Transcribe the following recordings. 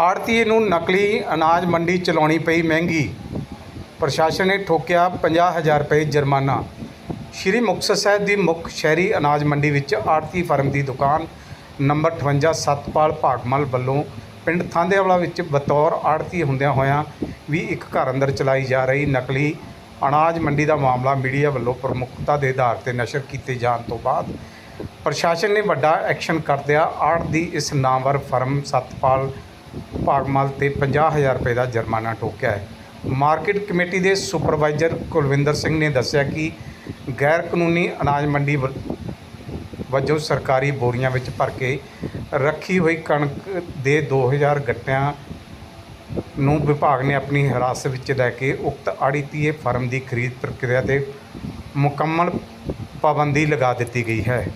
ਆੜਤੀਏ ਨੂੰ ਨਕਲੀ ਅਨਾਜ ਮੰਡੀ ਚਲਾਉਣੀ ਪਈ ਮਹਿੰਗੀ। ਪ੍ਰਸ਼ਾਸਨ ਨੇ ਠੋਕਿਆ 50000 ਰੁਪਏ ਜੁਰਮਾਨਾ। ਸ਼੍ਰੀ ਮੁਕਤਸਰ ਸਾਹਿਬ ਦੀ ਮੁੱਖ ਸ਼ਹਿਰੀ ਅਨਾਜ ਮੰਡੀ ਵਿੱਚ ਆੜਤੀ ਫਰਮ ਦੀ ਦੁਕਾਨ ਨੰਬਰ 58 ਸਤਪਾਲ ਭਾਗਮਲ ਵੱਲੋਂ ਪਿੰਡ ਥਾਂਦੇਵਾਲਾ ਵਿੱਚ ਬਤੌਰ ਆੜਤੀ ਹੁੰਦਿਆਂ ਹੋਇਆਂ ਵੀ ਇੱਕ ਘਰ ਅੰਦਰ ਚਲਾਈ ਜਾ ਰਹੀ ਨਕਲੀ ਅਨਾਜ ਮੰਡੀ ਦਾ ਮਾਮਲਾ ਮੀਡੀਆ ਵੱਲੋਂ ਪ੍ਰਮੁੱਖਤਾ ਦੇ ਆਧਾਰ ਤੇ ਨਸ਼ਰ ਕੀਤੇ ਜਾਣ ਤੋਂ ਬਾਅਦ ਪ੍ਰਸ਼ਾਸਨ ਨੇ ਵੱਡਾ ਐਕਸ਼ਨ ਕਰਦਿਆਂ ਆੜਤ ਦੀ ਇਸ ਨਾਮਵਰ ਫਰਮ ਸਤਪਾਲ ਭਾਗਮਲ ਤੇ 50000 ਰੁਪਏ ਦਾ ਜੁਰਮਾਨਾ ਠੋਕਿਆ ਹੈ। ਮਾਰਕੀਟ ਕਮੇਟੀ ਦੇ ਸੁਪਰਵਾਈਜ਼ਰ ਕੁਲਵਿੰਦਰ ਸਿੰਘ ਨੇ ਦੱਸਿਆ ਕਿ ਗੈਰ ਕਾਨੂੰਨੀ ਅਨਾਜ ਮੰਡੀ ਵ- ਵਜੋਂ ਸਰਕਾਰੀ ਬੋਰੀਆਂ ਵਿੱਚ ਭਰ ਕੇ ਰੱਖੀ ਹੋਈ ਕਣਕ ਦੇ 2000 ਗੱਟਿਆਂ ਨੂੰ ਵਿਭਾਗ ਨੇ ਆਪਣੀ ਹਿਰਾਸਤ ਵਿੱਚ ਲੈ ਕੇ ਉਕਤ ਆੜੀਤੀਏ ਫਰਮ ਦੀ ਖਰੀਦ ਪ੍ਰਕਿਰਿਆ ਤੇ ਮੁਕੰਮਲ ਪਾਬੰਦੀ ਲਗਾ ਦਿੱਤੀ ਗਈ ਹੈ।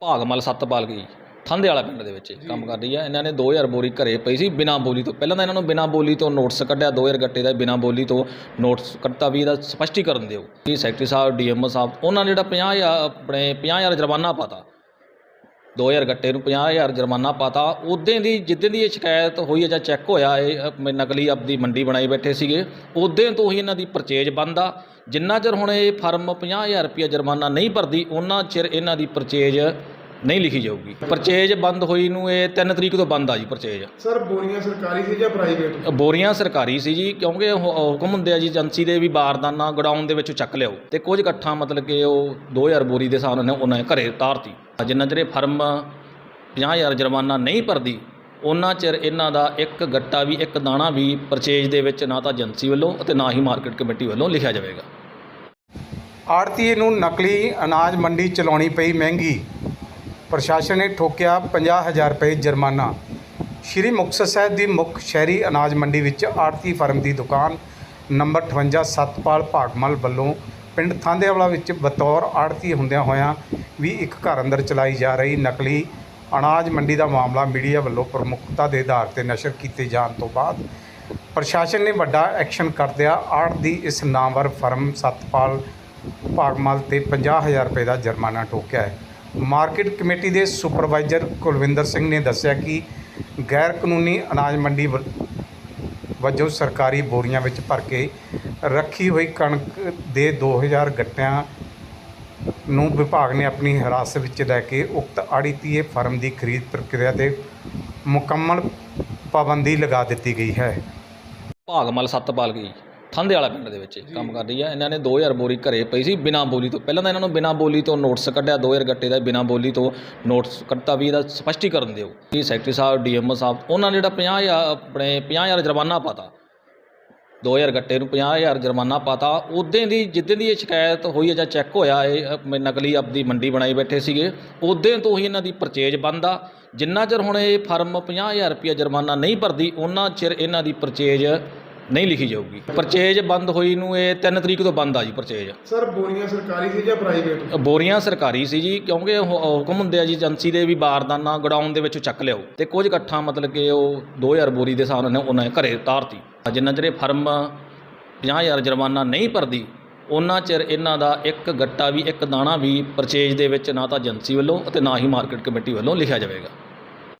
ਭਾਗਮਲ ਸੱਤਪਾਲ ਗਈ ਥੰਦੇ ਵਾਲਾ ਪਿੰਡ ਦੇ ਵਿੱਚ ਕੰਮ ਕਰ ਰਹੀ ਆ। ਇਹਨਾਂ ਨੇ 2000 ਬੋਰੀ ਘਰੇ ਪਈ ਸੀ ਬਿਨਾਂ ਬੋਲੀ ਤੋਂ। ਪਹਿਲਾਂ ਤਾਂ ਇਹਨਾਂ ਨੂੰ ਬਿਨਾਂ ਬੋਲੀ ਤੋਂ ਨੋਟਸ ਕੱਢਿਆ 2000 ਗੱਟੇ ਦਾ ਬਿਨਾਂ ਬੋਲੀ ਤੋਂ ਨੋਟਸ ਕੱਢਤਾ ਵੀ ਇਹਦਾ ਸਪਸ਼ਟੀਕਰਨ ਦਿਓ। ਕਿ ਸੈਕਟਰੀ ਸਾਹਿਬ ਡੀਐਮਓ ਸਾਹਿਬ, ਉਹਨਾਂ ਨੇ ਜਿਹੜਾ 50000 ਆਪਣੇ 50000 ਜੁਰਮਾਨਾ ਪਾਤਾ। 2000 ਗੱਟੇ ਨੂੰ 50000 ਜੁਰਮਾਨਾ ਪਾਤਾ। ਉਦੋਂ ਦੀ, ਜਿੱਦਾਂ ਦੀ ਇਹ ਸ਼ਿਕਾਇਤ ਹੋਈ ਹੈ ਜਾਂ ਚੈੱਕ ਹੋਇਆ, ਇਹ ਨਕਲੀ ਆਪਦੀ ਮੰਡੀ ਬਣਾਈ ਬੈਠੇ ਸੀਗੇ ਉਦੋਂ ਤੋਂ ਹੀ ਇਹਨਾਂ ਦੀ ਪਰਚੇਜ ਬੰਦ ਆ। ਜਿੰਨਾ ਚਿਰ ਹੁਣ ਇਹ ਫਰਮ 50000 ਰੁਪਏ ਜੁਰਮਾਨਾ ਨਹੀਂ ਭਰਦੀ ਉਹਨਾਂ ਚਿਰ ਇਹਨਾਂ ਦੀ ਪਰਚੇਜ ਨਹੀਂ ਲਿਖੀ ਜਾਊਗੀ। ਪਰਚੇਜ ਬੰਦ ਹੋਈ ਨੂੰ ਇਹ 3 ਤਰੀਕ ਤੋਂ ਬੰਦ ਆ ਜੀ ਪਰਚੇਜ। ਸਰ ਬੋਰੀਆਂ ਸਰਕਾਰੀ ਸੀ ਜਾਂ ਪ੍ਰਾਈਵੇਟ ਬੋਰੀਆਂ ਸਰਕਾਰੀ ਸੀ ਜੀ ਕਿਉਂਕਿ ਹੁ- ਹੁਕਮ ਹੁੰਦੇ ਆ ਜੀ ਏਜੰਸੀ ਦੇ ਵੀ ਬਾਰਦਾਨਾ ਗਡਾਊਨ ਦੇ ਵਿੱਚੋਂ ਚੱਕ ਲਿਆਓ। ਤੇ ਕੁਝ ਇਕੱਠਾ ਮਤਲਬ ਕਿ ਉਹ 2000 ਬੋਰੀ ਦੇ ਹਿਸਾਬ ਨਾਲ ਉਹਨਾਂ ਨੇ ਘਰੇ ਉਤਾਰਤੀ। ਜਿੰਨਾ ਚਿਰ ਇਹ ਫਰਮ 50000 ਜੁਰਮਾਨਾ ਨਹੀਂ ਭਰਦੀ ਉਹਨਾਂ ਚਿਰ ਇਹਨਾਂ ਦਾ ਇੱਕ ਗੱਟਾ ਵੀ ਇੱਕ ਦਾਣਾ ਵੀ ਪਰਚੇਜ ਦੇ ਵਿੱਚ ਨਾ ਤਾਂ ਏਜੰਸੀ ਵੱਲੋਂ ਅਤੇ ਨਾ ਹੀ ਮਾਰਕੀਟ ਕਮੇਟੀ ਵੱਲੋਂ ਲਿਖਿਆ ਜਾਵੇਗਾ। ਆੜਤੀਏ ਨੂੰ ਨਕਲੀ ਅਨਾਜ ਮੰਡੀ ਚਲਾਉਣੀ ਪਈ ਮਹਿੰਗੀ। ਪ੍ਰਸ਼ਾਸਨ ਨੇ ਠੋਕਿਆ 50000 ਰੁਪਏ ਜੁਰਮਾਨਾ। ਸ਼੍ਰੀ ਮੁਕਤਸਰ ਸਾਹਿਬ ਦੀ ਮੁੱਖ ਸ਼ਹਿਰੀ ਅਨਾਜ ਮੰਡੀ ਵਿੱਚ ਆੜਤੀ ਫਰਮ ਦੀ ਦੁਕਾਨ ਨੰਬਰ 58 ਸਤਪਾਲ ਭਾਗਮਲ ਵੱਲੋਂ ਪਿੰਡ ਥਾਂਦੇਵਾਲਾ ਵਿੱਚ ਬਤੌਰ ਆੜਤੀ ਹੁੰਦਿਆਂ ਹੋਇਆਂ ਵੀ ਇੱਕ ਘਰ ਅੰਦਰ ਚਲਾਈ ਜਾ ਰਹੀ ਨਕਲੀ ਅਨਾਜ ਮੰਡੀ ਦਾ ਮਾਮਲਾ ਮੀਡੀਆ ਵੱਲੋਂ ਪ੍ਰਮੁੱਖਤਾ ਦੇ ਆਧਾਰ ਤੇ ਨਸ਼ਰ ਕੀਤੇ ਜਾਣ ਤੋਂ ਬਾਅਦ ਪ੍ਰਸ਼ਾਸਨ ਨੇ ਵੱਡਾ ਐਕਸ਼ਨ ਕਰਦਿਆਂ ਆੜਤ ਦੀ ਇਸ ਨਾਮਵਰ ਫਰਮ ਸਤਪਾਲ ਭਾਗਮਲ ਤੇ 50000 ਰੁਪਏ ਦਾ ਜੁਰਮਾਨਾ ਠੋਕਿਆ ਹੈ। ਮਾਰਕੀਟ ਕਮੇਟੀ ਦੇ ਸੁਪਰਵਾਈਜ਼ਰ ਕੁਲਵਿੰਦਰ ਸਿੰਘ ਨੇ ਦੱਸਿਆ ਕਿ ਗੈਰ ਕਾਨੂੰਨੀ ਅਨਾਜ ਮੰਡੀ ਵ- ਵਜੋਂ ਸਰਕਾਰੀ ਬੋਰੀਆਂ ਵਿੱਚ ਭਰ ਕੇ ਰੱਖੀ ਹੋਈ ਕਣਕ ਦੇ 2000 ਗੱਟਿਆਂ ਨੂੰ ਵਿਭਾਗ ਨੇ ਆਪਣੀ ਹਿਰਾਸਤ ਵਿੱਚ ਲੈ ਕੇ ਉਕਤ ਆੜੀਤੀਏ ਫਰਮ ਦੀ ਖਰੀਦ ਪ੍ਰਕਿਰਿਆ ਤੇ ਮੁਕੰਮਲ ਪਾਬੰਦੀ ਲਗਾ ਦਿੱਤੀ ਗਈ ਹੈ। ਭਾਗਮਲ ਸੱਤਪਾਲ ਗਈ ਥੰਦੇ ਵਾਲਾ ਪਿੰਡ ਦੇ ਵਿੱਚ ਕੰਮ ਕਰ ਰਹੀ ਆ। ਇਹਨਾਂ ਨੇ 2000 ਬੋਰੀ ਘਰੇ ਪਈ ਸੀ ਬਿਨਾਂ ਬੋਲੀ ਤੋਂ। ਪਹਿਲਾਂ ਤਾਂ ਇਹਨਾਂ ਨੂੰ ਬਿਨਾਂ ਬੋਲੀ ਤੋਂ ਨੋਟਿਸ ਕੱਢਿਆ 2000 ਗੱਟੇ ਦਾ ਬਿਨਾਂ ਬੋਲੀ ਤੋਂ ਨੋਟਿਸ ਕੱਢਤਾ ਵੀ ਇਹਦਾ ਸਪਸ਼ਟੀਕਰਨ ਦਿਓ। ਕੀ ਸੈਕਟਰੀ ਸਾਹਿਬ ਡੀਐਮਓ ਸਾਹਿਬ ਉਹਨਾਂ ਨੇ ਜਿਹੜਾ 50000 ਆਪਣੇ 50000 ਜੁਰਮਾਨਾ ਪਾਤਾ। 2000 ਗੱਟੇ ਨੂੰ 50000 ਜੁਰਮਾਨਾ ਪਾਤਾ। ਉਦੋਂ ਦੀ ਜਿੱਦਾਂ ਦੀ ਇਹ ਸ਼ਿਕਾਇਤ ਹੋਈ ਹੈ ਜਾਂ ਚੈੱਕ ਹੋਇਆ ਇਹ ਨਕਲੀ ਆਪਦੀ ਮੰਡੀ ਬਣਾਈ ਬੈਠੇ ਸੀਗੇ ਉਦੋਂ ਤੋਂ ਹੀ ਇਹਨਾਂ ਦੀ ਪਰਚੇਜ ਬੰਦ ਆ। ਜਿੰਨਾ ਚਿਰ ਹੁਣ ਇਹ ਫਰਮ 50000 ਰੁਪਏ ਜੁਰਮਾਨਾ ਨਹੀਂ ਭਰਦੀ ਉਹਨਾਂ ਚਿਰ ਇਹਨਾਂ ਦੀ ਪਰਚੇਜ ਨਹੀਂ ਲਿਖੀ ਜਾਊਗੀ। ਪਰਚੇਜ ਬੰਦ ਹੋਈ ਨੂੰ ਇਹ 3 ਤਰੀਕ ਤੋਂ ਬੰਦ ਆ ਜੀ ਪਰਚੇਜ। ਸਰ ਬੋਰੀਆਂ ਸਰਕਾਰੀ ਸੀ ਜਾਂ ਪ੍ਰਾਈਵੇਟ? ਬੋਰੀਆਂ ਸਰਕਾਰੀ ਸੀ ਜੀ ਕਿਉਂਕਿ ਹੁ- ਹੁਕਮ ਹੁੰਦੇ ਆ ਜੀ ਏਜੰਸੀ ਦੇ ਵੀ ਬਾਰਦਾਨਾ ਗਡਾਊਨ ਦੇ ਵਿੱਚੋਂ ਚੱਕ ਲਿਆਓ। ਤੇ ਕੁਝ ਇਕੱਠਾ ਮਤਲਬ ਕਿ ਉਹ 2000 ਬੋਰੀ ਦੇ ਹਿਸਾਬ ਨਾਲ ਉਹਨਾਂ ਘਰੇ ਉਤਾਰਤੀ। ਜਿੰਨਾ ਚਿਰ ਇਹ ਫਰਮ 50000 ਜੁਰਮਾਨਾ ਨਹੀਂ ਭਰਦੀ ਉਹਨਾਂ ਚਿਰ ਇਹਨਾਂ ਦਾ ਇੱਕ ਗੱਟਾ ਵੀ ਇੱਕ ਦਾਣਾ ਵੀ ਪਰਚੇਜ ਦੇ ਵਿੱਚ ਨਾ ਤਾਂ ਏਜੰਸੀ ਵੱਲੋਂ ਅਤੇ ਨਾ ਹੀ ਮਾਰਕੀਟ ਕਮੇਟੀ ਵੱਲੋਂ ਲਿਖਿਆ ਜਾਵੇਗਾ।